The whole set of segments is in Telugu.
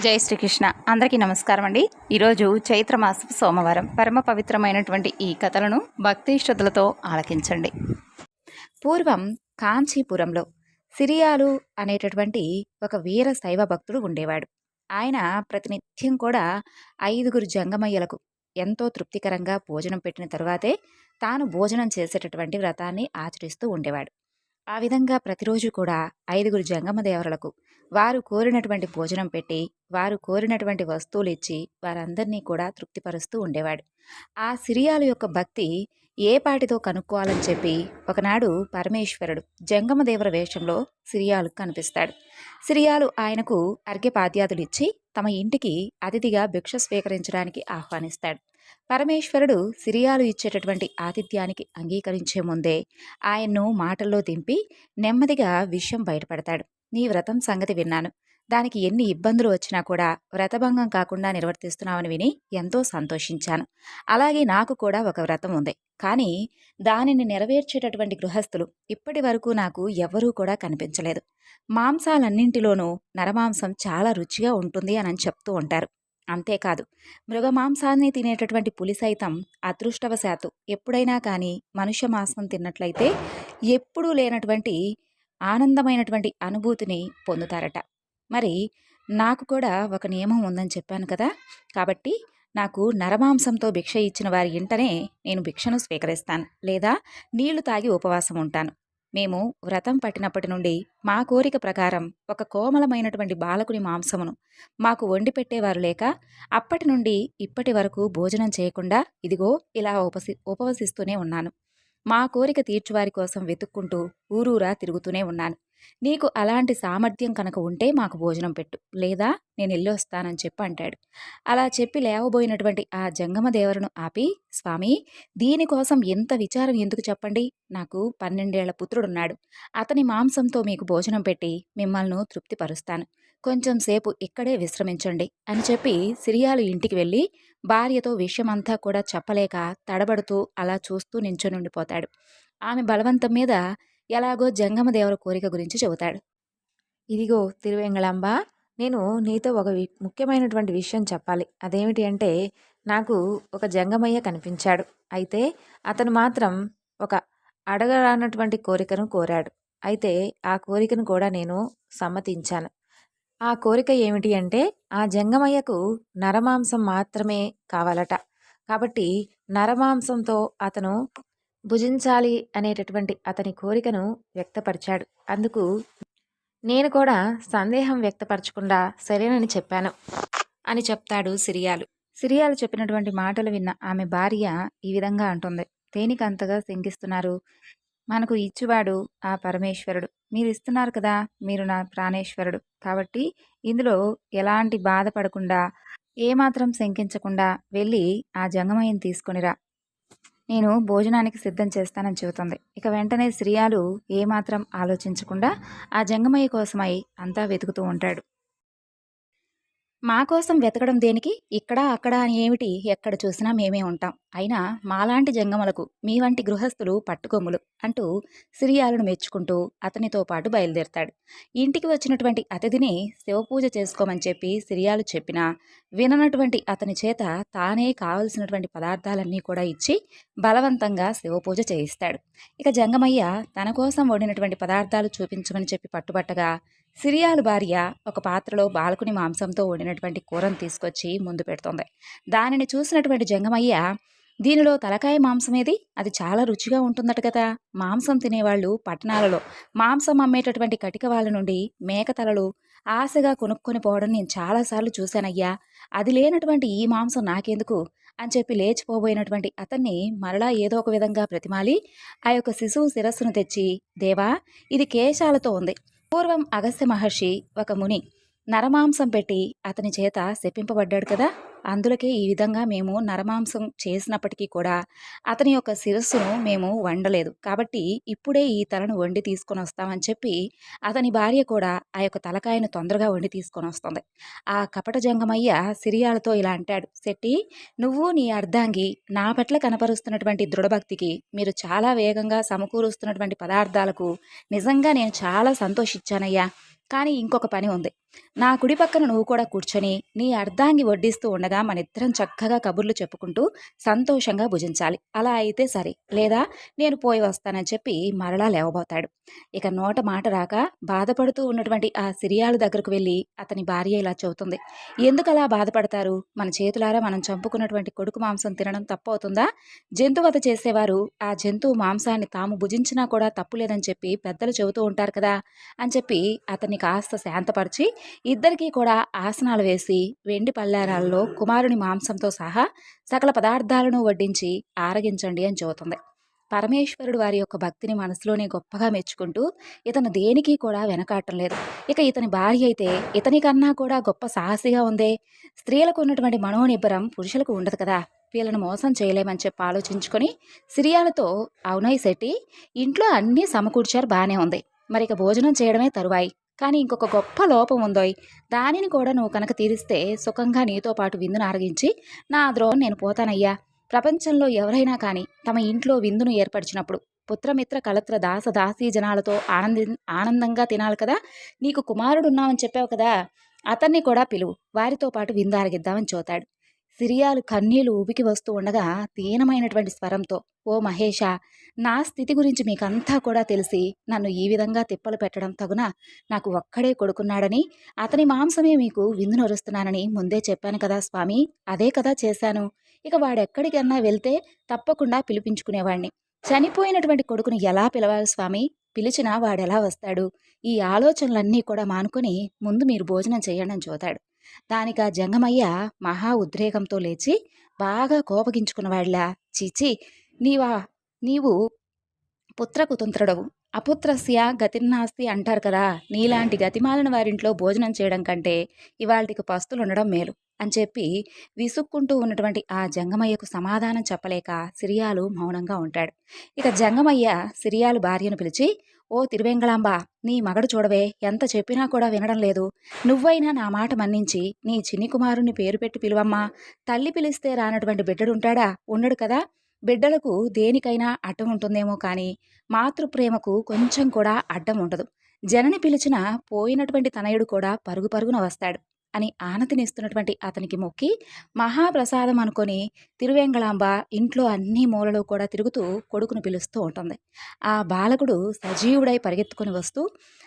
జై శ్రీకృష్ణ. అందరికీ నమస్కారం అండి. ఈరోజు చైత్రమాసపు సోమవారం. పరమ పవిత్రమైనటువంటి ఈ కథలను భక్తి శ్రద్ధలతో ఆలకించండి. పూర్వం కాంచీపురంలో సిరియాలు అనేటటువంటి ఒక వీర శైవ భక్తుడు ఉండేవాడు. ఆయన ప్రతినిత్యం కూడా ఐదుగురు జంగమయ్యలకు ఎంతో తృప్తికరంగా భోజనం పెట్టిన తరువాతే తాను భోజనం చేసేటటువంటి వ్రతాన్ని ఆచరిస్తూ ఉండేవాడు. ఆ విధంగా ప్రతిరోజు కూడా ఐదుగురు జంగమదేవరలకు వారు కోరినటువంటి భోజనం పెట్టి వారు కోరినటువంటి వస్తువులు ఇచ్చి వారందరినీ కూడా తృప్తిపరుస్తూ ఉండేవాడు. ఆ సిరియాలు యొక్క భక్తి ఏ పాటితో కనుక్కోవాలని చెప్పి ఒకనాడు పరమేశ్వరుడు జంగమదేవర వేషంలో సిరియాలు కనిపిస్తాడు. సిరియాలు ఆయనకు అర్ఘ్యపాద్యాదులు ఇచ్చి తమ ఇంటికి అతిథిగా భిక్ష స్వీకరించడానికి ఆహ్వానిస్తాడు. పరమేశ్వరుడు సిరియాలు ఇచ్చేటటువంటి ఆతిథ్యానికి అంగీకరించే ముందే ఆయన్ను మాటల్లో దింపి నెమ్మదిగా విషయం బయటపడతాడు. నీ వ్రతం సంగతి విన్నాను. దానికి ఎన్ని ఇబ్బందులు వచ్చినా కూడా వ్రతభంగం కాకుండా నిర్వర్తిస్తున్నామని విని ఎంతో సంతోషించాను. అలాగే నాకు కూడా ఒక వ్రతం ఉంది. కానీ దానిని నెరవేర్చేటటువంటి గృహస్థులు ఇప్పటి వరకు నాకు ఎవ్వరూ కూడా కనిపించలేదు. మాంసాలన్నింటిలోనూ నరమాంసం చాలా రుచిగా ఉంటుంది అని చెప్తూ ఉంటారు. అంతేకాదు మృగమాంసాన్ని తినేటటువంటి పులి సైతం అదృష్టవశాత్తు ఎప్పుడైనా కానీ మనుష్య మాంసం తిన్నట్లయితే ఎప్పుడూ లేనటువంటి ఆనందమైనటువంటి అనుభూతిని పొందుతారట. మరి నాకు కూడా ఒక నియమం ఉందని చెప్పాను కదా! కాబట్టి నాకు నరమాంసంతో భిక్ష ఇచ్చిన వారి ఇంటనే నేను భిక్షను స్వీకరిస్తాను. లేదా నీళ్ళు తాగి ఉపవాసం ఉంటాను. మేము వ్రతం పట్టినప్పటి నుండి మా కోరిక ప్రకారం ఒక కోమలమైనటువంటి బాలకుని మాంసమును మాకు వండి పెట్టేవారు లేక అప్పటి నుండి ఇప్పటి వరకు భోజనం చేయకుండా ఇదిగో ఇలా ఉపసి ఉపవసిస్తూనే ఉన్నాను. మా కోరిక తీర్చువారి కోసం వెతుక్కుంటూ ఊరూరా తిరుగుతూనే ఉన్నాను. నీకు అలాంటి సామర్థ్యం కనుక ఉంటే మాకు భోజనం పెట్టు. లేదా నేను ఇల్లు వస్తానని చెప్పి అంటాడు. అలా చెప్పి లేవబోయినటువంటి ఆ జంగమదేవరను ఆపి స్వామి దీనికోసం ఎంత విచారం ఎందుకు చెప్పండి? నాకు పన్నెండేళ్ళ పుత్రుడున్నాడు. అతని మాంసంతో మీకు భోజనం పెట్టి మిమ్మల్ని తృప్తిపరుస్తాను. కొంచెం సేపు ఇక్కడే విశ్రమించండి అని చెప్పి సిరియాలు ఇంటికి వెళ్ళి భార్యతో విషయమంతా కూడా చెప్పలేక తడబడుతూ అలా చూస్తూ నించునుండిపోతాడు. ఆమె బలవంతం మీద ఎలాగో జంగమదేవర కోరిక గురించి చెబుతాడు. ఇదిగో తిరువెంగళాంబ నేను నీతో ఒక ముఖ్యమైనటువంటి విషయం చెప్పాలి. అదేమిటి అంటే నాకు ఒక జంగమయ్య కనిపించాడు. అయితే అతను మాత్రం ఒక అడగరానటువంటి కోరికను కోరాడు. అయితే ఆ కోరికను కూడా నేను సమ్మతించాను. ఆ కోరిక ఏమిటి అంటే ఆ జంగమయ్యకు నరమాంసం మాత్రమే కావాలట. కాబట్టి నరమాంసంతో అతను భుజించాలి అనేటటువంటి అతని కోరికను వ్యక్తపరిచాడు. అందుకు నేను కూడా సందేహం వ్యక్తపరచకుండా సరేనని చెప్పాను అని చెప్తాడు సిరియాలు. సిరియాలు చెప్పినటువంటి మాటలు విన్న ఆమె భార్య ఈ విధంగా అంటుంది. దేనికి అంతగా శంకిస్తున్నారు. మనకు ఇచ్చువాడు ఆ పరమేశ్వరుడు. మీరు ఇస్తున్నారు కదా మీరు నా ప్రాణేశ్వరుడు. కాబట్టి ఇందులో ఎలాంటి బాధపడకుండా ఏమాత్రం శంకించకుండా వెళ్ళి ఆ జంగమయ్యని తీసుకొనిరా నేను భోజనానికి సిద్ధం చేస్తానని చెబుతుంది. ఇక వెంటనే శ్రీయాలు ఏమాత్రం ఆలోచించకుండా ఆ జంగమయ్య కోసమై అంతా వెతుకుతూ ఉంటాడు. మా కోసం వెతకడం దేనికి? ఇక్కడ అక్కడ అని ఏమిటి? ఎక్కడ చూసినా మేమే ఉంటాం. అయినా మాలాంటి జంగములకు మీ వంటి గృహస్థులు పట్టుకొమ్ములు అంటూ సిరియాలను మెచ్చుకుంటూ అతనితో పాటు బయలుదేరతాడు. ఇంటికి వచ్చినటువంటి అతిథిని శివపూజ చేసుకోమని చెప్పి సిరియాలు చెప్పినా విననటువంటి అతని చేత తానే కావలసినటువంటి పదార్థాలన్నీ కూడా ఇచ్చి బలవంతంగా శివపూజ చేయిస్తాడు. ఇక జంగమయ్య తన కోసం వండినటువంటి పదార్థాలు చూపించమని చెప్పి పట్టుబట్టగా సిరియాలు భార్య ఒక పాత్రలో బాలకుని మాంసంతో వండినటువంటి కూరను తీసుకొచ్చి ముందు పెడుతోంది. దానిని చూసినటువంటి జంగమయ్య దీనిలో తలకాయ మాంసం ఏది? అది చాలా రుచిగా ఉంటుందట కదా. మాంసం తినేవాళ్ళు పట్టణాలలో మాంసం అమ్మేటటువంటి కటిక వాళ్ళ నుండి మేక తలలు ఆశగా కొనుక్కొని పోవడం నేను చాలాసార్లు చూశానయ్యా. అది లేనటువంటి ఈ మాంసం నాకెందుకు అని చెప్పి లేచిపోబోయినటువంటి అతన్ని మరలా ఏదో ఒక విధంగా ప్రతిమాలి ఆ యొక్క శిశువు శిరస్సును తెచ్చి దేవా ఇది కేశాలతో ఉంది. పూర్వం అగస్త్య మహర్షి ఒక ముని నరమాంసం పెట్టి అతని చేత శపింపబడ్డాడు కదా? అందులోకే ఈ విధంగా మేము నరమాంసం చేసినప్పటికీ కూడా అతని యొక్క శిరస్సును మేము వండలేదు. కాబట్టి ఇప్పుడే ఈ తలను వండి తీసుకొని వస్తామని చెప్పి అతని భార్య కూడా ఆ యొక్క తలకాయను తొందరగా వండి తీసుకొని వస్తుంది. ఆ కపట జంగమయ్య సిరియాలతో ఇలా అంటాడు శెట్టి నువ్వు నీ అర్ధాంగి నా పట్ల కనపరుస్తున్నటువంటి దృఢభక్తికి మీరు చాలా వేగంగా సమకూరుస్తున్నటువంటి పదార్థాలకు నిజంగా నేను చాలా సంతోషించానయ్యా. కానీ ఇంకొక పని ఉంది. నా కుడి పక్కన నువ్వు కూడా కూర్చొని నీ అర్ధాంగి వడ్డిస్తూ ఉండగా మనిద్దరం చక్కగా కబుర్లు చెప్పుకుంటూ సంతోషంగా భుజించాలి. అలా అయితే సరే. లేదా నేను పోయి వస్తానని చెప్పి మరలా లేవబోతాడు. ఇక నోట మాట రాక బాధపడుతూ ఉన్నటువంటి ఆ సిరియాలు దగ్గరకు వెళ్ళి అతని భార్య ఇలా చెబుతుంది. ఎందుకు అలా బాధపడతారు? మన చేతులారా మనం చంపుకున్నటువంటి కొడుకు మాంసం తినడం తప్పవుతుందా? జంతువత చేసేవారు ఆ జంతువు మాంసాన్ని తాము భుజించినా కూడా తప్పు లేదని చెప్పి పెద్దలు చెబుతూ ఉంటారు కదా అని చెప్పి అతన్ని కాస్త శాంతపరిచి ఇద్దరికీ కూడా ఆసనాలు వేసి వెండి పల్లారాల్లో కుమారుని మాంసంతో సహా సకల పదార్థాలను వడ్డించి ఆరగించండి అని చెబుతుంది. పరమేశ్వరుడు వారి యొక్క భక్తిని మనసులోనే గొప్పగా మెచ్చుకుంటూ ఇతను దేనికి కూడా వెనకాటం లేదు. ఇక ఇతని భార్య అయితే ఇతని కన్నా కూడా గొప్ప సాహసిగా ఉందే. స్త్రీలకు ఉన్నటువంటి మనోనిబ్బరం పురుషులకు ఉండదు కదా. వీళ్ళను మోసం చేయలేమని చెప్పి ఆలోచించుకొని సిరియాలతో అవునై శెట్టి ఇంట్లో అన్నీ సమకూర్చారు బాగానే ఉంది. మరి ఇక భోజనం చేయడమే తరువాయి. కానీ ఇంకొక గొప్ప లోపం ఉందోయ్. దానిని కూడా నువ్వు కనుక తీరిస్తే సుఖంగా నీతో పాటు విందును ఆరగించి నా ద్రోహం నేను పోతానయ్యా. ప్రపంచంలో ఎవరైనా కానీ తమ ఇంట్లో విందును ఏర్పరిచినప్పుడు పుత్రమిత్ర కలత్ర దాస దాసీ జనాలతో ఆనంది ఆనందంగా తినాలి కదా? నీకు కుమారుడున్నావని చెప్పావు కదా? అతన్ని కూడా పిలువు. వారితో పాటు విందారగిద్దామని చూతాడు. సిరియాలు కన్నీళ్ళు ఊపికి వస్తూ ఉండగా దీనమైనటువంటి స్వరంతో ఓ మహేష నా స్థితి గురించి మీకంతా కూడా తెలిసి నన్ను ఈ విధంగా తిప్పలు పెట్టడం తగున నాకు ఒక్కడే కొడుకున్నాడని అతని మాంసమే మీకు విందు నొరుస్తున్నానని ముందే చెప్పాను కదా స్వామి అదే కదా చేశాను. ఇక వాడెక్కడికన్నా వెళ్తే తప్పకుండా పిలిపించుకునేవాణ్ణి. చనిపోయినటువంటి కొడుకుని ఎలా పిలవాలి స్వామి? పిలిచినా వాడెలా వస్తాడు? ఈ ఆలోచనలన్నీ కూడా మానుకొని ముందు మీరు భోజనం చేయండి అని చూతాడు. దానికి ఆ జంగమయ్య మహా ఉద్రేకంతో లేచి బాగా కోపగించుకున్నవాడిలా. చీచి నీవా నీవు పుత్రకుతంత్రుడవు. అపుత్రస్య గతిర్నాస్తి అంటారు కదా. నీలాంటి గతిమాలిన వారింట్లో భోజనం చేయడం కంటే ఇవాళకి పస్తులు ఉండడం మేలు అని చెప్పి విసుక్కుంటూ ఉన్నటువంటి ఆ జంగమయ్యకు సమాధానం చెప్పలేక సిరియాలు మౌనంగా ఉంటాడు. ఇక జంగమయ్య సిరియాలు భార్యను పిలిచి ఓ తిరువెంగళాంబ నీ మగడు చూడవే ఎంత చెప్పినా కూడా వినడం లేదు. నువ్వైనా నా మాట మన్నించి నీ చిన్ని కుమారుని పేరు పెట్టి పిలువమ్మా. తల్లి పిలిస్తే రానటువంటి బిడ్డడుంటాడా? ఉండడు కదా. బిడ్డలకు దేనికైనా అడ్డం ఉంటుందేమో కానీ మాతృప్రేమకు కొంచెం కూడా అడ్డం ఉండదు. జనని పిలిచిన పోయినటువంటి తనయుడు కూడా పరుగు పరుగున వస్తాడు. అని ఆనతినిస్తున్నటువంటి అతనికి మొక్కి మహాప్రసాదం అనుకొని తిరువెంగళాంబ ఇంట్లో అన్ని మూలలో కూడా తిరుగుతూ కొడుకును పిలుస్తూ ఉంటుంది. ఆ బాలకుడు సజీవుడై పరిగెత్తుకొని వస్తూ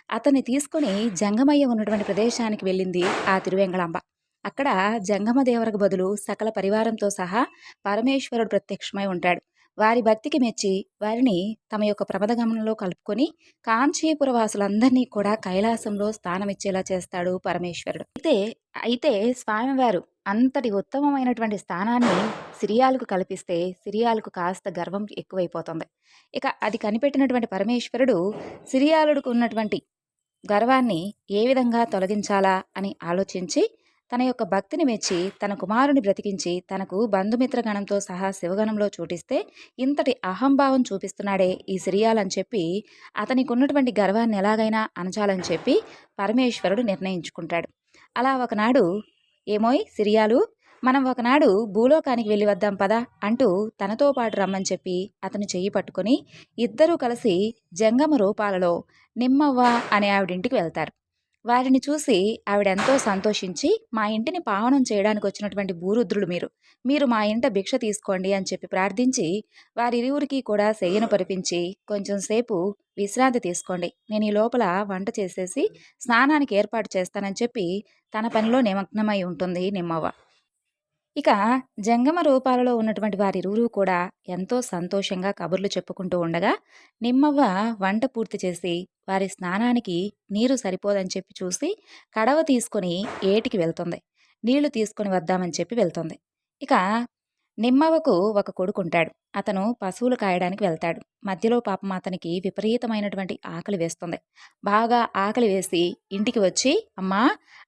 అతన్ని తీసుకొని జంగమయ్య ఉన్నటువంటి ప్రదేశానికి వెళ్ళింది ఆ తిరువెంగళాంబ. అక్కడ జంగమదేవరకు బదులు సకల పరివారంతో సహా పరమేశ్వరుడు ప్రత్యక్షమై ఉంటాడు. వారి భక్తికి మెచ్చి వారిని తమ యొక్క ప్రమదగమనంలో కలుపుకొని కాంచీపుర వాసులందరినీ కూడా కైలాసంలో స్థానమిచ్చేలా చేస్తాడు పరమేశ్వరుడు. అయితే అయితే స్వామివారు అంతటి ఉత్తమమైనటువంటి స్థానాన్ని సిరియాలకు కల్పిస్తే సిరియాలకు కాస్త గర్వం ఎక్కువైపోతుంది. ఇక అది కనిపెట్టినటువంటి పరమేశ్వరుడు సిరియాలుడికి ఉన్నటువంటి గర్వాన్ని ఏ విధంగా తొలగించాలా అని ఆలోచించి తన యొక్క భక్తిని మెచ్చి తన కుమారుని బ్రతికించి తనకు బంధుమిత్రగణంతో సహా శివగణంలో చూటిస్తే ఇంతటి అహంభావం చూపిస్తున్నాడే ఈ సిరియాలని చెప్పి అతనికి ఉన్నటువంటి గర్వాన్ని ఎలాగైనా అనచాలని చెప్పి పరమేశ్వరుడు నిర్ణయించుకుంటాడు. అలా ఒకనాడు ఏమోయ్ సిరియాలు మనం ఒకనాడు భూలోకానికి వెళ్ళి వద్దాం పదా అంటూ తనతో పాటు రమ్మని చెప్పి అతను చెయ్యి పట్టుకొని ఇద్దరూ కలిసి జంగమ రూపాలలో నిమ్మవ్వ అనే ఆవిడింటికి వెళ్తారు. వారిని చూసి ఆవిడెంతో సంతోషించి మా ఇంటిని పావనం చేయడానికి వచ్చినటువంటి భూరుద్రులు మీరు. మీరు మా ఇంట భిక్ష తీసుకోండి అని చెప్పి ప్రార్థించి వారిరువురికి కూడా శయ్యను పరిపించి కొంచెం సేపు విశ్రాంతి తీసుకోండి. నేను ఈ లోపల వంట చేసేసి స్నానానికి ఏర్పాటు చేస్తానని చెప్పి తన పనిలో నిమగ్నమై ఉంటుంది నిమ్మవ్వ. ఇక జంగమ రూపాలలో ఉన్నటువంటి వారిరువురు కూడా ఎంతో సంతోషంగా కబుర్లు చెప్పుకుంటూ ఉండగా నిమ్మవ్వ వంట పూర్తి చేసి వారి స్నానానికి నీరు సరిపోదని చెప్పి చూసి కడవ తీసుకొని ఏటికి వెళ్తుంది. నీళ్ళు తీసుకొని వద్దామని చెప్పి వెళ్తుంది. ఇక నిమ్మవకు ఒక కొడుకుంటాడు. అతను పశువులు కాయడానికి వెళ్తాడు. మధ్యలో పాపం అతనికి విపరీతమైనటువంటి ఆకలి వేస్తుంది. బాగా ఆకలి వేసి ఇంటికి వచ్చి అమ్మా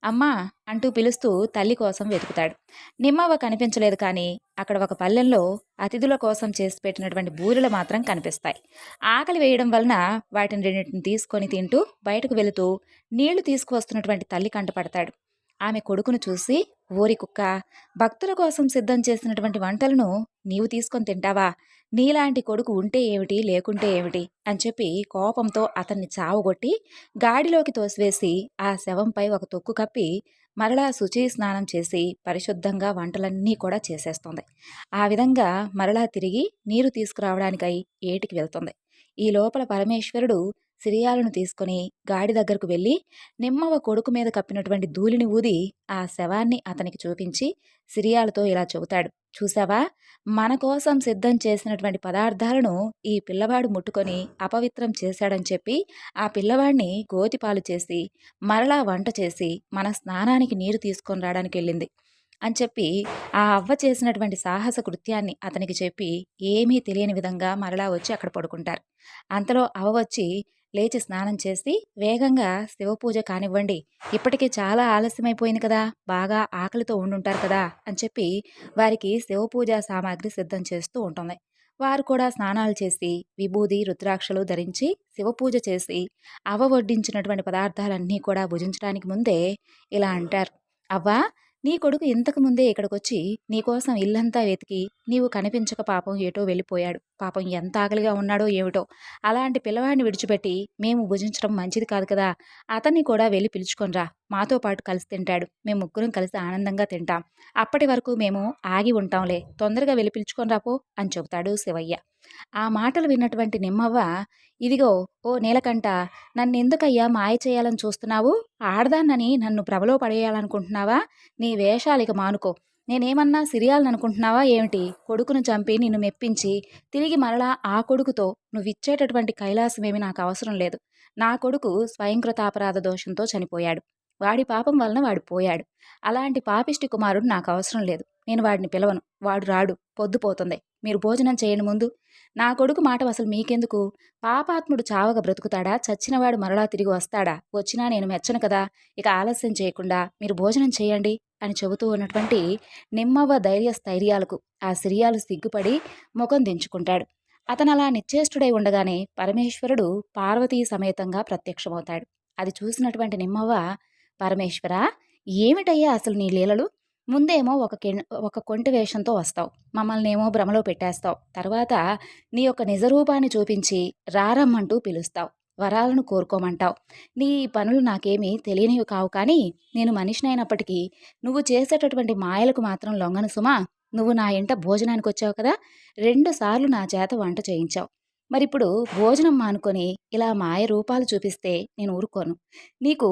అమ్మా అంటూ పిలుస్తూ తల్లి కోసం వెతుకుతాడు. నిమ్మవ కనిపించలేదు కానీ అక్కడ ఒక పల్లెల్లో అతిథుల కోసం చేసి పెట్టినటువంటి బూరెలు మాత్రం కనిపిస్తాయి. ఆకలి వేయడం వలన వాటిని రెండింటిని తీసుకొని తింటూ బయటకు వెళుతూ నీళ్ళు తీసుకువస్తున్నటువంటి తల్లి కంటపడతాడు. ఆమె కొడుకును చూసి ఓరి కుక్క భక్తుల కోసం సిద్ధం చేసినటువంటి వంటలను నీవు తీసుకొని తింటావా? నీలాంటి కొడుకు ఉంటే ఏమిటి లేకుంటే ఏమిటి? అని చెప్పి కోపంతో అతన్ని చావగొట్టి గాడిలోకి తోసివేసి ఆ శవంపై ఒక తొక్కు కప్పి మరలా శుచి స్నానం చేసి పరిశుద్ధంగా వంటలన్నీ కూడా చేసేస్తుంది. ఆ విధంగా మరలా తిరిగి నీరు తీసుకురావడానికై ఏటికి వెళ్తుంది. ఈ లోపల పరమేశ్వరుడు సిరియాలను తీసుకుని గాడి దగ్గరకు వెళ్ళి నిమ్మవ కొడుకు మీద కప్పినటువంటి ధూళిని ఊది ఆ శవాన్ని అతనికి చూపించి సిరియాలతో ఇలా చెబుతాడు. చూసావా మన కోసం సిద్ధం చేసినటువంటి పదార్థాలను ఈ పిల్లవాడు ముట్టుకొని అపవిత్రం చేశాడని చెప్పి ఆ పిల్లవాడిని గోతిపాలు చేసి మరలా వంట చేసి మన స్నానానికి నీరు తీసుకొని రావడానికి వెళ్ళింది అని చెప్పి ఆ అవ్వ చేసినటువంటి సాహస కృత్యాన్ని అతనికి చెప్పి ఏమీ తెలియని విధంగా మరలా వచ్చి అక్కడ పడుకుంటారు. అంతలో అవ్వ వచ్చి లేచి స్నానం చేసి వేగంగా శివపూజ కానివ్వండి. ఇప్పటికే చాలా ఆలస్యమైపోయింది కదా బాగా ఆకలితో ఉండుంటారు కదా అని చెప్పి వారికి శివపూజ సామాగ్రి సిద్ధం చేస్తూ ఉంటుంది. వారు కూడా స్నానాలు చేసి విభూది రుద్రాక్షలు ధరించి శివపూజ చేసి అవ వడ్డించినటువంటి పదార్థాలన్నీ కూడా భుజించడానికి ముందే ఇలా అంటారు. అవ్వా నీ కొడుకు ఇంతకు ముందే ఇక్కడికొచ్చి నీకోసం ఇల్లంతా వెతికి నీవు కనిపించక పాపం ఏటో వెళ్ళిపోయాడు. పాపం ఎంత ఆకలిగా ఉన్నాడో ఏమిటో. అలాంటి పిల్లవాడిని విడిచిపెట్టి మేము భుజించడం మంచిది కాదు కదా. అతన్ని కూడా వెళ్ళి పిలుచుకొనిరా. మాతో పాటు కలిసి తింటాడు. మేము ముగ్గురం కలిసి ఆనందంగా తింటాం. అప్పటి వరకు మేము ఆగి ఉంటాంలే. తొందరగా వెలిపించుకొని రాపో అని చెబుతాడు శివయ్య. ఆ మాటలు విన్నటువంటి నిమ్మవ్వ ఇదిగో ఓ నీలకంట నన్నెందుకయ్యా మాయ చేయాలని చూస్తున్నావు? ఆడదాన్నని నన్ను ప్రభలో పడేయాలనుకుంటున్నావా? నీ వేషాలిక మానుకో. నేనేమన్నా సిరియాలనుకుంటున్నావా ఏమిటి? కొడుకును చంపి నిన్ను మెప్పించి తిరిగి మరలా ఆ కొడుకుతో నువ్విచ్చేటటువంటి కైలాసమేమి నాకు అవసరం లేదు. నా కొడుకు స్వయంకృతాపరాధ దోషంతో చనిపోయాడు. వాడి పాపం వలన వాడు పోయాడు. అలాంటి పాపిష్టి కుమారుడు నాకు అవసరం లేదు. నేను వాడిని పిలవను. వాడు రాడు. పొద్దుపోతుంది మీరు భోజనం చేయని ముందు. నా కొడుకు మాట అసలు మీకెందుకు? పాపాత్ముడు చావగా బ్రతుకుతాడా? చచ్చినవాడు మరలా తిరిగి వస్తాడా? వచ్చినా నేను మెచ్చను కదా? ఇక ఆలస్యం చేయకుండా మీరు భోజనం చేయండి అని చెబుతూ ఉన్నటువంటి నిమ్మవ్వ ధైర్య స్థైర్యాలకు ఆ సిరియాలు సిగ్గుపడి ముఖం దించుకుంటాడు. అతను అలా నిశ్చేష్టుడై ఉండగానే పరమేశ్వరుడు పార్వతీ సమేతంగా ప్రత్యక్షమవుతాడు. అది చూసినటువంటి నిమ్మవ్వ పరమేశ్వర ఏమిటయ్యా అసలు నీ లీలలు? ముందేమో ఒక కె ఒక కొంటి వేషంతో వస్తావు. మమ్మల్ని ఏమో భ్రమలో పెట్టేస్తావు. తర్వాత నీ యొక్క నిజరూపాన్ని చూపించి రారమ్మంటూ పిలుస్తావు. వరాలను కోరుకోమంటావు. నీ పనులు నాకేమీ తెలియనివి కావు కానీ నేను మనిషినైనప్పటికీ నువ్వు చేసేటటువంటి మాయలకు మాత్రం లొంగను సుమా. నువ్వు నా ఇంట భోజనానికి వచ్చావు కదా? రెండు సార్లు నా చేత వంట చేయించావు. మరిప్పుడు భోజనం మానుకొని ఇలా మాయ రూపాలు చూపిస్తే నేను ఊరుకోను. నీకు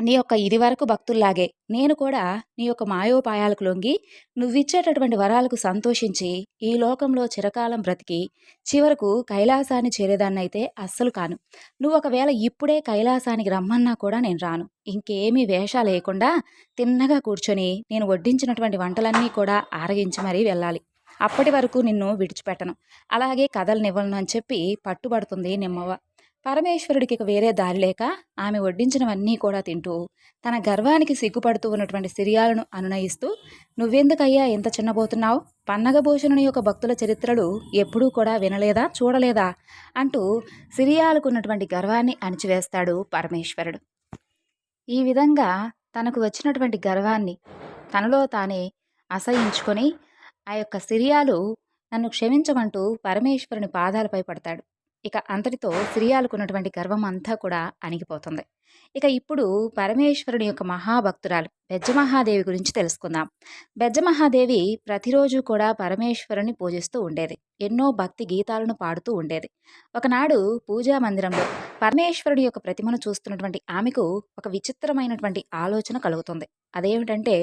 నీ యొక్క ఇది వరకు భక్తుల్లాగే. నేను కూడా నీ యొక్క మాయోపాయాలకు లొంగి నువ్విచ్చేటటువంటి వరాలకు సంతోషించి ఈ లోకంలో చిరకాలం బ్రతికి చివరకు కైలాసాన్ని చేరేదాన్నైతే అస్సలు కాను. నువ్వు ఒకవేళ ఇప్పుడే కైలాసానికి రమ్మన్నా కూడా నేను రాను. ఇంకేమీ వేషాలు లేకుండా తిన్నగా కూర్చొని నేను వడ్డించినటువంటి వంటలన్నీ కూడా ఆరగించి మరీ వెళ్ళాలి. అప్పటి వరకు నిన్ను విడిచిపెట్టను. అలాగే కథలనివ్వను అని చెప్పి పట్టుబడుతుంది నిమ్మవ్వ. పరమేశ్వరుడికి వేరే దారి లేక ఆమె వడ్డించినవన్నీ కూడా తింటూ తన గర్వానికి సిగ్గుపడుతూ ఉన్నటువంటి సిరియాలను అనునయిస్తూ నువ్వెందుకయ్యా ఎంత చిన్నబోతున్నావు? పన్నగభూషణుని యొక్క భక్తుల చరిత్రలు ఎప్పుడూ కూడా వినలేదా చూడలేదా? అంటూ సిరియాలకున్నటువంటి గర్వాన్ని అణిచివేస్తాడు పరమేశ్వరుడు. ఈ విధంగా తనకు వచ్చినటువంటి గర్వాన్ని తనలో తానే అసహించుకొని ఆ యొక్క సిరియాలు నన్ను క్షమించమంటూ పరమేశ్వరుని పాదాలపై పడతాడు. ఇక అంతటితో సిరియాలకున్నటువంటి గర్వం అంతా కూడా అణిగిపోతుంది. ఇక ఇప్పుడు పరమేశ్వరుని యొక్క మహాభక్తురాలు బెజ్జమహాదేవి గురించి తెలుసుకుందాం. బెజ్జమహాదేవి ప్రతిరోజు కూడా పరమేశ్వరుని పూజిస్తూ ఉండేది. ఎన్నో భక్తి గీతాలను పాడుతూ ఉండేది. ఒకనాడు పూజా మందిరంలో పరమేశ్వరుడి యొక్క ప్రతిమను చూస్తున్నటువంటి ఆమెకు ఒక విచిత్రమైనటువంటి ఆలోచన కలుగుతుంది. అదేమిటంటే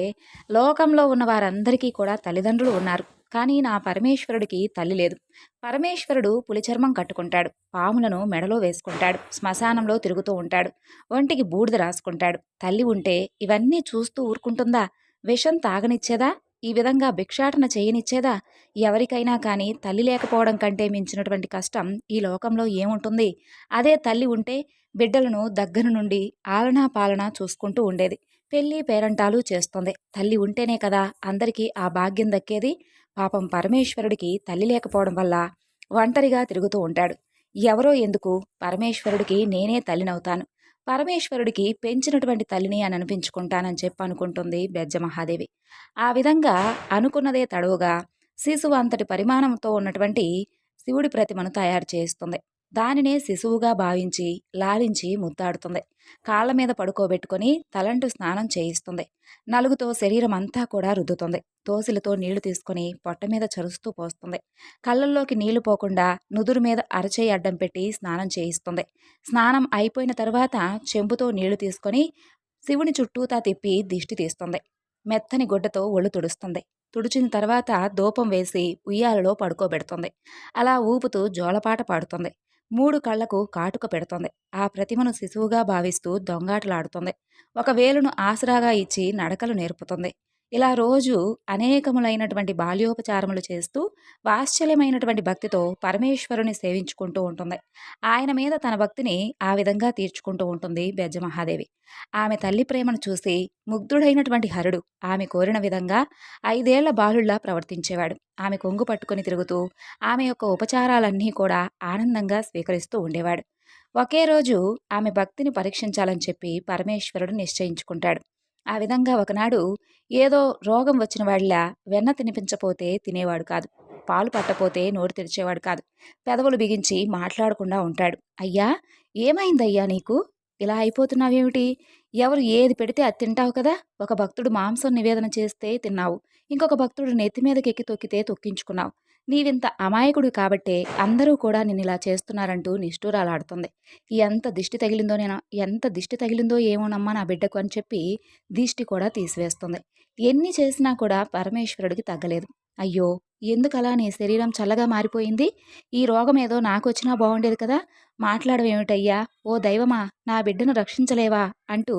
లోకంలో ఉన్న వారందరికీ కూడా తల్లిదండ్రులు ఉన్నారు. కానీ నా పరమేశ్వరుడికి తల్లి లేదు. పరమేశ్వరుడు పులిచర్మం కట్టుకుంటాడు. పాములను మెడలో వేసుకుంటాడు. శ్మశానంలో తిరుగుతూ ఉంటాడు. ఒంటికి బూడిద రాసుకుంటాడు. తల్లి ఉంటే ఇవన్నీ చూస్తూ ఊరుకుంటుందా? విషం తాగనిచ్చేదా? ఈ విధంగా భిక్షాటన చేయనిచ్చేదా? ఎవరికైనా కానీ తల్లి లేకపోవడం కంటే మించినటువంటి కష్టం ఈ లోకంలో ఏముంటుంది? అదే తల్లి ఉంటే బిడ్డలను దగ్గర నుండి ఆలనా పాలన చూసుకుంటూ ఉండేది. పెళ్ళి పేరంటాలు చేస్తుంది. తల్లి ఉంటేనే కదా అందరికీ ఆ భాగ్యం దక్కేది. పాపం పరమేశ్వరుడికి తల్లి లేకపోవడం వల్ల ఒంటరిగా తిరుగుతూ ఉంటాడు. ఎవరో ఎందుకు పరమేశ్వరుడికి నేనే తల్లినవుతాను. పరమేశ్వరుడికి పెంచినటువంటి తల్లిని అని అనిపించుకుంటానని చెప్పి అనుకుంటుంది బెజ్జ మహాదేవి. ఆ విధంగా అనుకున్నదే తడవుగా శిశువు అంతటి పరిమాణంతో ఉన్నటువంటి శివుడి ప్రతిమను తయారు చేస్తుంది. దానినే శిశువుగా భావించి లాలించి ముద్దాడుతుంది. కాళ్ళ మీద పడుకోబెట్టుకొని తలంటు స్నానం చేయిస్తుంది. నలుగుతో శరీరం అంతా కూడా రుద్దుతుంది. తోసిలతో నీళ్ళు తీసుకొని పొట్ట మీద చరుస్తూ పోస్తుంది. కళ్ళల్లోకి నీళ్ళు పోకుండా నుదురు మీద అరచేయి అడ్డం పెట్టి స్నానం చేయిస్తుంది. స్నానం అయిపోయిన తర్వాత చెంబుతో నీళ్ళు తీసుకొని శివుని చుట్టూతా తిప్పి దిష్టి తీస్తుంది. మెత్తని గుడ్డతో ఒళ్ళు తుడుస్తుంది. తుడిచిన తర్వాత దూపం వేసి ఉయ్యాలలో పడుకోబెడుతుంది. అలా ఊపుతూ జోలపాట పాడుతుంది. మూడు కళ్ళకు కాటుక పెడుతుంది. ఆ ప్రతిమను శిశువుగా భావిస్తూ దొంగాటలాడుతోంది. ఒక వేలును ఆసరాగా ఇచ్చి నడకలు నేర్పుతుంది. ఇలా రోజు అనేకములైనటువంటి బాల్యోపచారములు చేస్తూ వాత్సల్యమైనటువంటి భక్తితో పరమేశ్వరుని సేవించుకుంటూ ఉంటుంది. ఆయన మీద తన భక్తిని ఆ విధంగా తీర్చుకుంటూ ఉంటుంది బెజ్జ మహాదేవి ఆమె తల్లి ప్రేమను చూసి ముగ్ధుడైనటువంటి హరుడు ఆమె కోరిన విధంగా ఐదేళ్ళ బాలుళ్ళా ప్రవర్తించేవాడు. ఆమె కొంగు పట్టుకుని తిరుగుతూ ఆమె యొక్క ఉపచారాలన్నీ కూడా ఆనందంగా స్వీకరిస్తూ ఉండేవాడు. ఒకే రోజు ఆమె భక్తిని పరీక్షించాలని చెప్పి పరమేశ్వరుడు నిశ్చయించుకుంటాడు. ఆ విధంగా ఒకనాడు ఏదో రోగం వచ్చిన వాళ్ళ వెన్న తినిపించపోతే తినేవాడు కాదు. పాలు పట్టపోతే నోరు తెరిచేవాడు కాదు. పెదవులు బిగించి మాట్లాడకుండా ఉంటాడు. అయ్యా ఏమైందయ్యా నీకు? ఇలా అయిపోతున్నావేమిటి? ఎవరు ఏది పెడితే అది తింటావు కదా? ఒక భక్తుడు మాంసం నివేదన చేస్తే తిన్నావు. ఇంకొక భక్తుడు నెత్తి మీదకి ఎక్కి తొక్కితే తొక్కించుకున్నావు. నీవింత అమాయకుడు కాబట్టే అందరూ కూడా నిన్ను ఇలా చేస్తున్నారంటూ నిష్ఠూరాలాడుతుంది. ఎంత దిష్టి తగిలిందో నేను ఎంత దిష్టి తగిలిందో ఏమోనమ్మా నా బిడ్డకు అని చెప్పి దిష్టి కూడా తీసివేస్తుంది. ఎన్ని చేసినా కూడా పరమేశ్వరుడికి తగ్గలేదు. అయ్యో ఎందుకలా నీ శరీరం చల్లగా మారిపోయింది? ఈ రోగం ఏదో నాకు వచ్చినా బాగుండేది కదా? మాట్లాడవేమిటయ్యా? ఓ దైవమా నా బిడ్డను రక్షించలేవా? అంటూ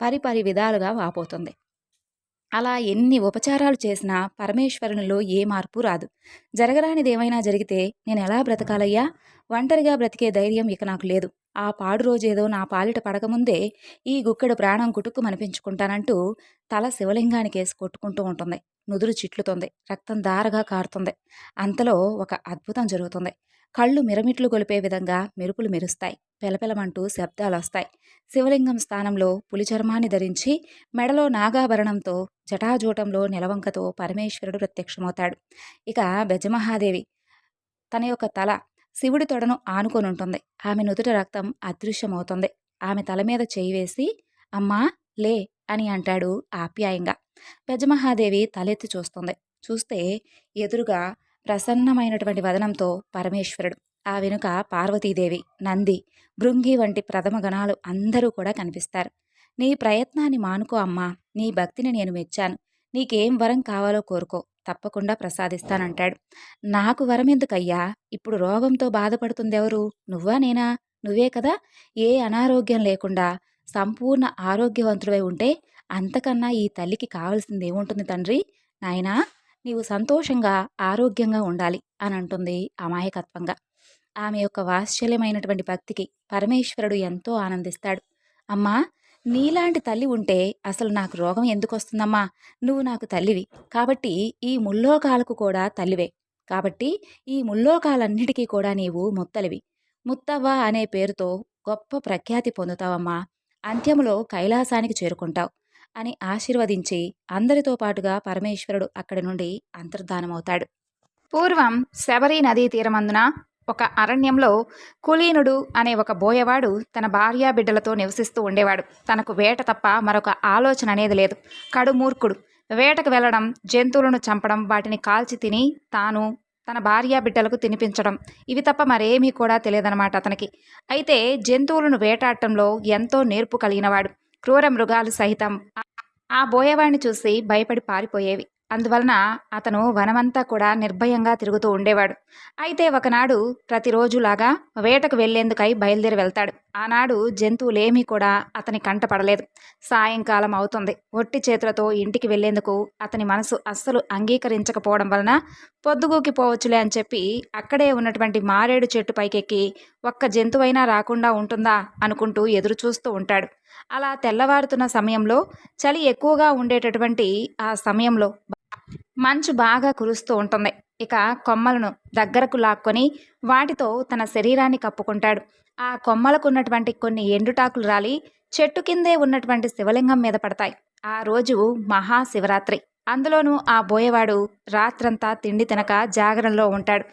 పరిపరి విధాలుగా వాపోతుంది. అలా ఎన్ని ఉపచారాలు చేసినా పరమేశ్వరునిలో ఏ మార్పు రాదు. జరగరానిదేమైనా జరిగితే నేను ఎలా బ్రతకాలయ్యా? ఒంటరిగా బ్రతికే ధైర్యం ఇక నాకు లేదు. ఆ పాడు రోజేదో నా పాలిట పడకముందే ఈ గుక్కెడు ప్రాణం కుటుక్కు మనిపించుకుంటానంటూ తల శివలింగానికి వేసి కొట్టుకుంటూ ఉంటుంది. నుదురు చిట్లుతుంది. రక్తం దారగా కారుతుంది. అంతలో ఒక అద్భుతం జరుగుతుంది. కళ్ళు మిరమిట్లు గొలిపే విధంగా మెరుపులు మెరుస్తాయి. పెలపెలమంటూ శబ్దాలు వస్తాయి శివలింగం స్థానంలో పులి చర్మాన్ని ధరించి మెడలో నాగాభరణంతో జటాజూటంలో నిలవంకతో పరమేశ్వరుడు ప్రత్యక్షమవుతాడు. ఇక బెజమహాదేవి తన యొక్క తల శివుడి తొడను ఆనుకొని ఉంటుంది ఆమె నుదుట రక్తం అదృశ్యమవుతుంది. ఆమె తల మీద చేయి వేసి అమ్మా లే అని అంటాడు ఆప్యాయంగా. బెజమహాదేవి తలెత్తి చూస్తుంది. చూస్తే ఎదురుగా ప్రసన్నమైనటువంటి వదనంతో పరమేశ్వరుడు ఆ వెనుక పార్వతీదేవి నంది భృంగి వంటి ప్రథమ గణాలు అందరూ కూడా కనిపిస్తారు. నీ ప్రయత్నాన్ని మానుకో అమ్మా నీ భక్తిని నేను మెచ్చాను. నీకేం వరం కావాలో కోరుకో తప్పకుండా ప్రసాదిస్తానంటాడు. నాకు వరం ఎందుకయ్యా ఇప్పుడు రోగంతో బాధపడుతుందెవరు? నువ్వా నేనా? నువ్వే కదా? ఏ అనారోగ్యం లేకుండా సంపూర్ణ ఆరోగ్యవంతుడై ఉంటే అంతకన్నా ఈ తల్లికి కావలసింది ఏముంటుంది తండ్రి? నాయనా? నీవు సంతోషంగా ఆరోగ్యంగా ఉండాలి అని అంటుంది అమాయకత్వంగా. ఆమె యొక్క వాత్సల్యమైనటువంటి భక్తికి పరమేశ్వరుడు ఎంతో ఆనందిస్తాడు. అమ్మా నీలాంటి తల్లి ఉంటే అసలు నాకు రోగం ఎందుకు వస్తుందమ్మా నువ్వు నాకు తల్లివి. కాబట్టి ఈ ముల్లోకాలకు కూడా తల్లివే. కాబట్టి ఈ ముల్లోకాలన్నిటికీ కూడా నీవు ముత్తలివి. ముత్తవ్వ అనే పేరుతో గొప్ప ప్రఖ్యాతి పొందుతావమ్మా. అంత్యములో కైలాసానికి చేరుకుంటావు. అని ఆశీర్వదించి అందరితో పాటుగా పరమేశ్వరుడు అక్కడి నుండి అంతర్ధానమవుతాడు. పూర్వం శబరి నదీ తీరమందున ఒక అరణ్యంలో కులీనుడు అనే ఒక బోయవాడు తన భార్యా బిడ్డలతో నివసిస్తూ ఉండేవాడు. తనకు వేట తప్ప మరొక ఆలోచన అనేది లేదు. కడు మూర్ఖుడు. వేటకు వెళ్ళడం జంతువులను చంపడం వాటిని కాల్చి తిని తాను తన భార్యా బిడ్డలకు తినిపించడం ఇవి తప్ప మరేమీ కూడా తెలియదన్నమాట అతనికి. అయితే జంతువులను వేటాడటంలో ఎంతో నేర్పు కలిగినవాడు. క్రూర మృగాలు సహితం ఆ బోయవాడిని చూసి భయపడి పారిపోయేవి. అందువలన అతను వనమంతా కూడా నిర్భయంగా తిరుగుతూ ఉండేవాడు. అయితే ఒకనాడు ప్రతిరోజులాగా వేటకు వెళ్ళేందుకై బయలుదేరి వెళ్తాడు. ఆనాడు జంతువులేమీ కూడా అతని కంటపడలేదు సాయంకాలం అవుతుంది. ఒట్టి చేతులతో ఇంటికి వెళ్ళేందుకు అతని మనసు అస్సలు అంగీకరించకపోవడం వలన పొద్దుగూకి పోవచ్చులే అని చెప్పి అక్కడే ఉన్నటువంటి మారేడు చెట్టు పైకెక్కి ఒక్క జంతువైనా రాకుండా ఉంటుందా అనుకుంటూ ఎదురు చూస్తూ ఉంటాడు. అలా తెల్లవారుతున్న సమయంలో చలి ఎక్కువగా ఉండేటటువంటి ఆ సమయంలో మంచు బాగా కురుస్తూ ఉంటుంది. ఇక కొమ్మలను దగ్గరకు లాక్కొని వాటితో తన శరీరాన్ని కప్పుకుంటాడు. ఆ కొమ్మలకు ఉన్నటువంటి కొన్ని ఎండుటాకులు రాలి చెట్టు కిందే ఉన్నటువంటి శివలింగం మీద పడతాయి. ఆ రోజు మహాశివరాత్రి. అందులోనూ ఆ బోయవాడు రాత్రంతా తిండి తినక జాగరణలో ఉంటాడు.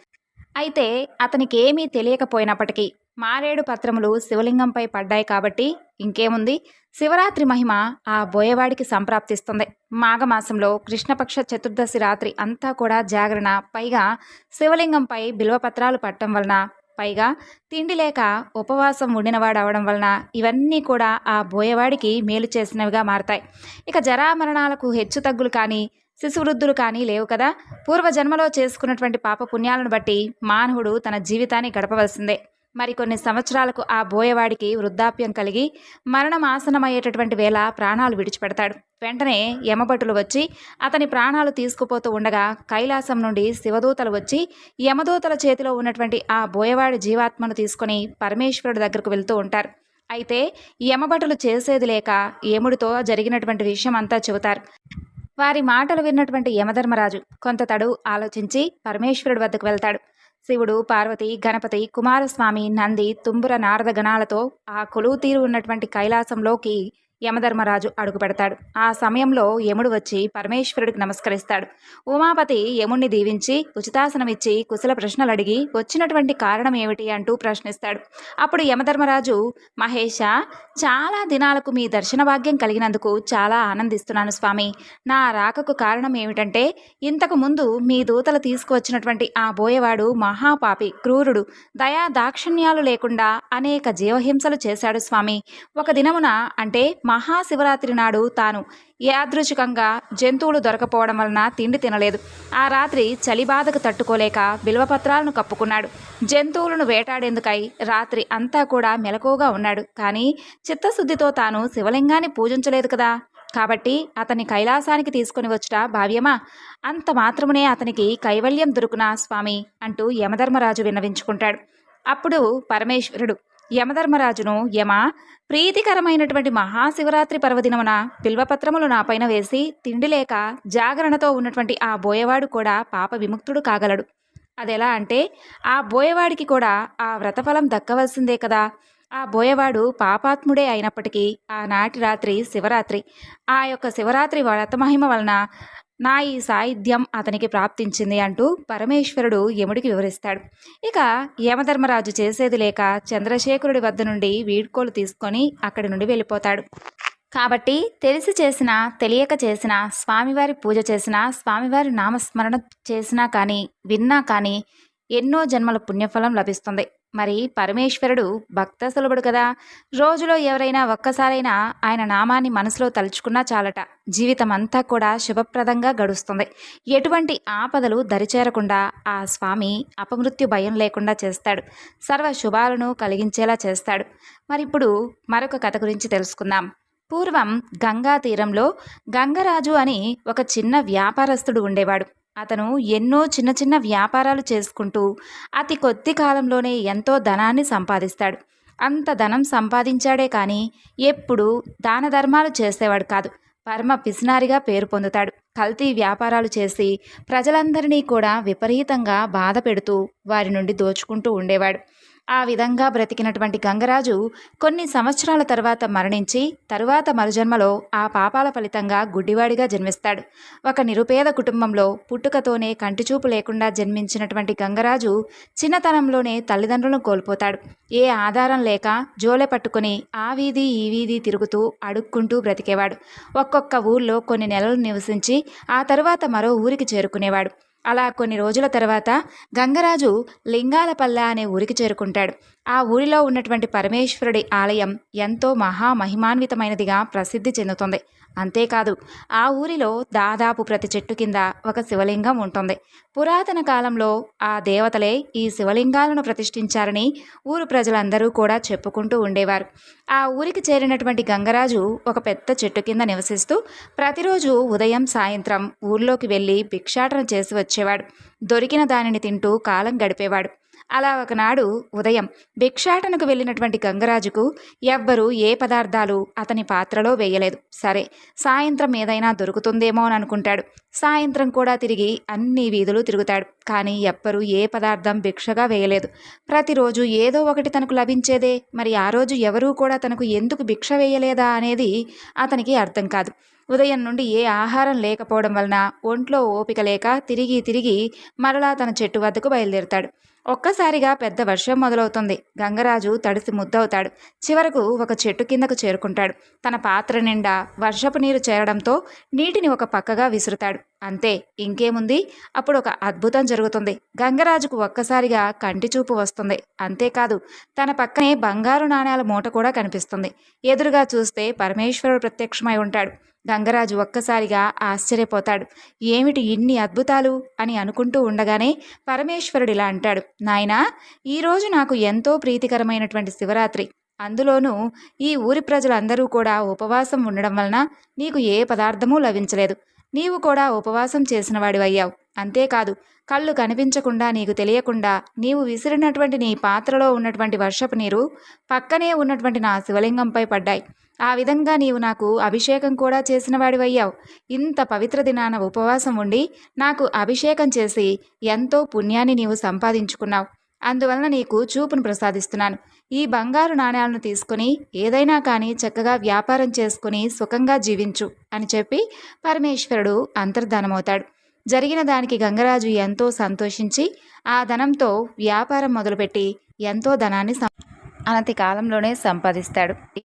అయితే అతనికి ఏమీ తెలియకపోయినప్పటికీ మారేడు పత్రములు శివలింగంపై పడ్డాయి కాబట్టి ఇంకేముంది? శివరాత్రి మహిమ ఆ బోయవాడికి సంప్రాప్తిస్తుంది. మాఘమాసంలో కృష్ణపక్ష చతుర్దశి రాత్రి అంతా కూడా జాగరణ పైగా శివలింగంపై బిల్వపత్రాలు పట్టడం వలన పైగా తిండి లేక ఉపవాసం ఉండినవాడు అవడం వలన ఇవన్నీ కూడా ఆ బోయవాడికి మేలు చేసినవిగా మారతాయి. ఇక జరామరణాలకు హెచ్చు తగ్గులు కానీ శిశువృద్ధులు కానీ లేవు కదా? పూర్వజన్మలో చేసుకున్నటువంటి పాప పుణ్యాలను బట్టి మానవుడు తన జీవితాన్ని గడపవలసిందే. మరికొన్ని సంవత్సరాలకు ఆ బోయవాడికి వృద్ధాప్యం కలిగి మరణం ఆసనమయ్యేటటువంటి వేళ ప్రాణాలు విడిచిపెడతాడు. వెంటనే యమభటులు వచ్చి అతని ప్రాణాలు తీసుకుపోతూ ఉండగా కైలాసం నుండి శివదూతలు వచ్చి యమదూతల చేతిలో ఉన్నటువంటి ఆ బోయవాడి జీవాత్మను తీసుకొని పరమేశ్వరుడి దగ్గరకు వెళ్తూ ఉంటారు. అయితే యమభటులు చేసేది లేక యముడితో జరిగినటువంటి విషయం అంతా చెబుతారు. వారి మాటలు విన్నటువంటి యమధర్మరాజు కొంత తడు ఆలోచించి పరమేశ్వరుడి వద్దకు వెళ్తాడు. శివుడు పార్వతి గణపతి కుమారస్వామి నంది తుంబుర నారద గణాలతో ఆ కొలువు తీరు ఉన్నటువంటి కైలాసంలోకి యమధర్మరాజు అడుగు పెడతాడు ఆ సమయంలో యముడు వచ్చి పరమేశ్వరుడికి నమస్కరిస్తాడు. ఉమాపతి యముణ్ణి దీవించి ఉచితాసనమిచ్చి కుశల ప్రశ్నలు అడిగి వచ్చినటువంటి కారణం ఏమిటి అంటూ ప్రశ్నిస్తాడు. అప్పుడు యమధర్మరాజు మహేష చాలా దినాలకు మీ దర్శన భాగ్యం కలిగినందుకు చాలా ఆనందిస్తున్నాను స్వామి. నా రాకకు కారణం ఏమిటంటే ఇంతకు ముందు మీ దూతలు తీసుకువచ్చినటువంటి ఆ బోయవాడు మహాపాపి క్రూరుడు. దయా దాక్షిణ్యాలు లేకుండా అనేక జీవహింసలు చేశాడు స్వామి. ఒక దినమున అంటే మహాశివరాత్రి నాడు తాను యాదృచ్ఛికంగా జంతువులు దొరకపోవడం వలన తిండి తినలేదు. ఆ రాత్రి చలి బాధకు తట్టుకోలేక బిల్వపత్రాలను కప్పుకున్నాడు. జంతువులను వేటాడేందుకై రాత్రి అంతా కూడా మెలకువగా ఉన్నాడు. కానీ చిత్తశుద్ధితో తాను శివలింగాన్ని పూజించలేదు కదా. కాబట్టి అతన్ని కైలాసానికి తీసుకుని వచ్చుట భావ్యమా అంత మాత్రమునే అతనికి కైవల్యం దొరుకునా స్వామి అంటూ యమధర్మరాజు విన్నవించుకుంటాడు. అప్పుడు పరమేశ్వరుడు యమధర్మరాజును యమ ప్రీతికరమైనటువంటి మహాశివరాత్రి పర్వదినమున బిల్వపత్రములు నాపైన వేసి తిండి లేక జాగరణతో ఉన్నటువంటి ఆ బోయవాడు కూడా పాప విముక్తుడు కాగలడు. అదెలా అంటే ఆ బోయవాడికి కూడా ఆ వ్రతఫలం దక్కవలసిందే కదా. ఆ బోయవాడు పాపాత్ముడే అయినప్పటికీ ఆనాటి రాత్రి శివరాత్రి. ఆ యొక్క శివరాత్రి వ్రతమహిమ వలన నా ఈ సాహిత్యం అతనికి ప్రాప్తించింది అంటూ పరమేశ్వరుడు యముడికి వివరిస్తాడు. ఇక యమధర్మరాజు చేసేది లేక చంద్రశేఖరుడి వద్ద నుండి వీడ్కోలు తీసుకొని అక్కడి నుండి వెళ్ళిపోతాడు. కాబట్టి తెలిసి చేసినా తెలియక చేసిన స్వామివారి పూజ చేసిన స్వామివారి నామస్మరణ చేసినా కానీ విన్నా కానీ ఎన్నో జన్మల పుణ్యఫలం లభిస్తుంది. మరి పరమేశ్వరుడు భక్త సులభుడు కదా. రోజులో ఎవరైనా ఒక్కసారైనా ఆయన నామాన్ని మనసులో తలుచుకున్నా చాలట. జీవితం అంతా కూడా శుభప్రదంగా గడుస్తుంది. ఎటువంటి ఆపదలు దరిచేరకుండా ఆ స్వామి అపమృత్యు భయం లేకుండా చేస్తాడు. సర్వ శుభాలను కలిగించేలా చేస్తాడు. మరి ఇప్పుడు మరొక కథ గురించి తెలుసుకుందాం. పూర్వం గంగా తీరంలో గంగరాజు అని ఒక చిన్న వ్యాపారస్తుడు ఉండేవాడు. అతను ఎన్నో చిన్న చిన్న వ్యాపారాలు చేసుకుంటూ అతి కొద్ది కాలంలోనే ఎంతో ధనాన్ని సంపాదిస్తాడు. అంత ధనం సంపాదించాడే కానీ ఎప్పుడూ దాన ధర్మాలు చేసేవాడు కాదు. పరమ పిసినారిగా పేరు పొందుతాడు. కల్తీ వ్యాపారాలు చేసి ప్రజలందరినీ కూడా విపరీతంగా బాధ పెడుతూ వారి నుండి దోచుకుంటూ ఉండేవాడు. ఆ విధంగా బ్రతికినటువంటి గంగరాజు కొన్ని సంవత్సరాల తర్వాత మరణించి తరువాత మరుజన్మలో ఆ పాపాల ఫలితంగా గుడ్డివాడిగా జన్మిస్తాడు. ఒక నిరుపేద కుటుంబంలో పుట్టుకతోనే కంటిచూపు లేకుండా జన్మించినటువంటి గంగరాజు చిన్నతనంలోనే తల్లిదండ్రులను కోల్పోతాడు. ఏ ఆధారం లేక జోలె పట్టుకుని ఆ వీధి ఈ వీధి తిరుగుతూ అడుక్కుంటూ బ్రతికేవాడు. ఒక్కొక్క ఊర్లో కొన్ని నెలలు నివసించి ఆ తరువాత మరో ఊరికి చేరుకునేవాడు. అలా కొన్ని రోజుల తర్వాత గంగరాజు లింగాలపల్ల అనే ఊరికి చేరుకుంటాడు. ఆ ఊరిలో ఉన్నటువంటి పరమేశ్వరుడి ఆలయం ఎంతో మహామహిమాన్వితమైనదిగా ప్రసిద్ధి చెందుతుంది. అంతేకాదు ఆ ఊరిలో దాదాపు ప్రతి చెట్టు కింద ఒక శివలింగం ఉంటుంది. పురాతన కాలంలో ఆ దేవతలే ఈ శివలింగాలను ప్రతిష్ఠించారని ఊరు ప్రజలందరూ కూడా చెప్పుకుంటూ ఉండేవారు. ఆ ఊరికి చేరినటువంటి గంగరాజు ఒక పెద్ద చెట్టు కింద నివసిస్తూ ప్రతిరోజు ఉదయం సాయంత్రం ఊర్లోకి వెళ్ళి భిక్షాటన చేసి వచ్చేవాడు. దొరికిన దానిని తింటూ కాలం గడిపేవాడు. అలా ఒకనాడు ఉదయం భిక్షాటనకు వెళ్ళినటువంటి గంగరాజుకు ఎవ్వరూ ఏ పదార్థాలు అతని పాత్రలో వేయలేదు. సరే సాయంత్రం ఏదైనా దొరుకుతుందేమో అని అనుకుంటాడు. సాయంత్రం కూడా తిరిగి అన్ని వీధులు తిరుగుతాడు. కానీ ఎవ్వరూ ఏ పదార్థం భిక్షగా వేయలేదు. ప్రతిరోజు ఏదో ఒకటి తనకు లభించేదే. మరి ఆ రోజు ఎవరూ కూడా తనకు ఎందుకు భిక్ష వేయలేదా అనేది అతనికి అర్థం కాదు. ఉదయం నుండి ఏ ఆహారం లేకపోవడం వలన ఒంట్లో ఓపిక లేక తిరిగి తిరిగి మరలా తన చెట్టు వద్దకు బయలుదేరుతాడు. ఒక్కసారిగా పెద్ద వర్షం మొదలవుతుంది. గంగరాజు తడిసి ముద్దవుతాడు. చివరకు ఒక చెట్టు కిందకు చేరుకుంటాడు. తన పాత్ర నిండా వర్షపు నీరు చేరడంతో నీటిని ఒక పక్కగా విసురుతాడు. అంతే ఇంకేముంది? అప్పుడు ఒక అద్భుతం జరుగుతుంది. గంగరాజుకు ఒక్కసారిగా కంటి చూపు వస్తుంది. అంతేకాదు తన పక్కనే బంగారు నాణేల మూట కూడా కనిపిస్తుంది. ఎదురుగా చూస్తే పరమేశ్వరుడు ప్రత్యక్షమై ఉంటాడు. గంగరాజు ఒక్కసారిగా ఆశ్చర్యపోతాడు. ఏమిటి ఇన్ని అద్భుతాలు? అని అనుకుంటూ ఉండగానే పరమేశ్వరుడు ఇలా అంటాడు. నాయనా ఈరోజు నాకు ఎంతో ప్రీతికరమైనటువంటి శివరాత్రి. అందులోనూ ఈ ఊరి ప్రజలందరూ కూడా ఉపవాసం ఉండడం వలన నీకు ఏ పదార్థమూ లభించలేదు. నీవు కూడా ఉపవాసం చేసిన వాడివయ్యావు అంతేకాదు కళ్ళు కనిపించకుండా నీకు తెలియకుండా నీవు విసిరినటువంటి నీ పాత్రలో ఉన్నటువంటి వర్షపు నీరు పక్కనే ఉన్నటువంటి నా శివలింగంపై పడ్డాయి. ఆ విధంగా నీవు నాకు అభిషేకం కూడా చేసిన వాడివయ్యావు. ఇంత పవిత్ర దినాన ఉపవాసం ఉండి నాకు అభిషేకం చేసి ఎంతో పుణ్యాన్ని నీవు సంపాదించుకున్నావు. అందువలన నీకు చూపును ప్రసాదిస్తున్నాను. ఈ బంగారు నాణ్యాలను తీసుకుని ఏదైనా కానీ చక్కగా వ్యాపారం చేసుకుని సుఖంగా జీవించు అని చెప్పి పరమేశ్వరుడు అంతర్ధానమవుతాడు. జరిగిన దానికి గంగరాజు ఎంతో సంతోషించి ఆ ధనంతో వ్యాపారం మొదలుపెట్టి ఎంతో ధనాన్ని సం- అనతి కాలంలోనే సంపాదిస్తాడు.